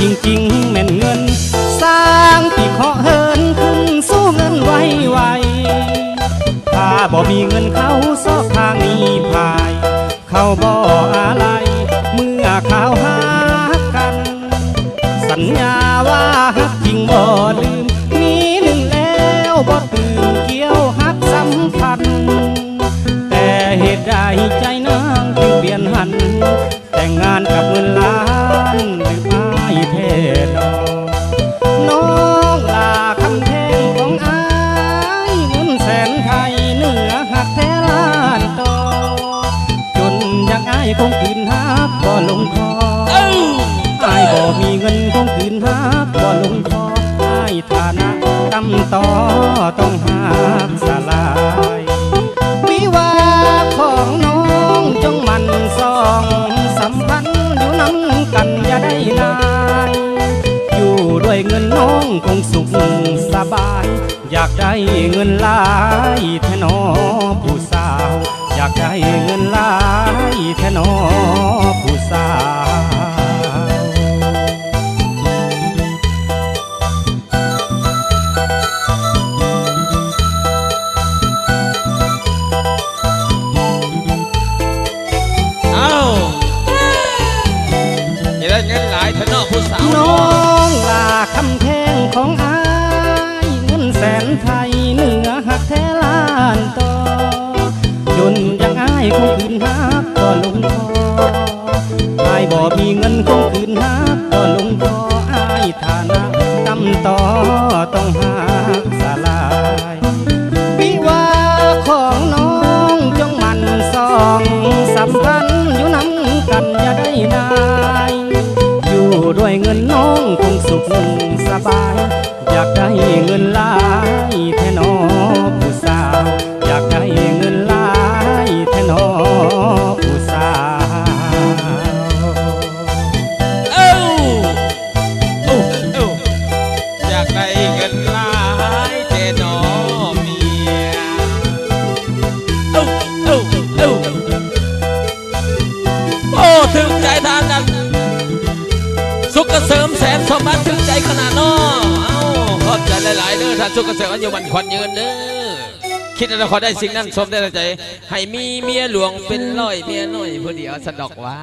จริงๆแม่นเงิน สร้างปีเคาะเฮินขึ้นสู้เงินไวไวๆถ้าบ่มีเงินเขาซอกทางนี้พาย เขาบ่อะไร คงคืนฮักบ่ลงคออ้ายบ่มีเงินคงคืนฮักบ่ลงคออายฐานะตำต่อต้องหักสลายวิวาของน้องจงมันสองสัมพันธ์อยู่น้ำกันอย่าได้นายอยู่ด้วยเงินน้องคงสุขสบาย อยากได้เงินลายแท่นอผู้สาว อยากได้เงินลาย แท่นอผู้สาวเอ้าอย่าได้เงินหลายถน้อผู้สาวน้องลาคำแพงของอายเงินแสนไทย ฮักก็ลงคออายบ่มีเงินคงคืนฮักก็ลงคออายฐานะตำต่อต้องหักสลายวิวาของน้องจงมันสองสัมพันธ์อยู่น้ำกันอย่าได้นายอยู่ด้วยเงินน้องคงสุขสบาย อยากได้เงินลาย หลายๆเด้อท่านสุขเกษมอายุมันควันยืนเด้อคิดอะไรขอได้สิ่งนั้นสมได้ใจ ให้มีเมียหลวงเป็นร้อยเมียน้อยผู้เดียวสะดอกว่า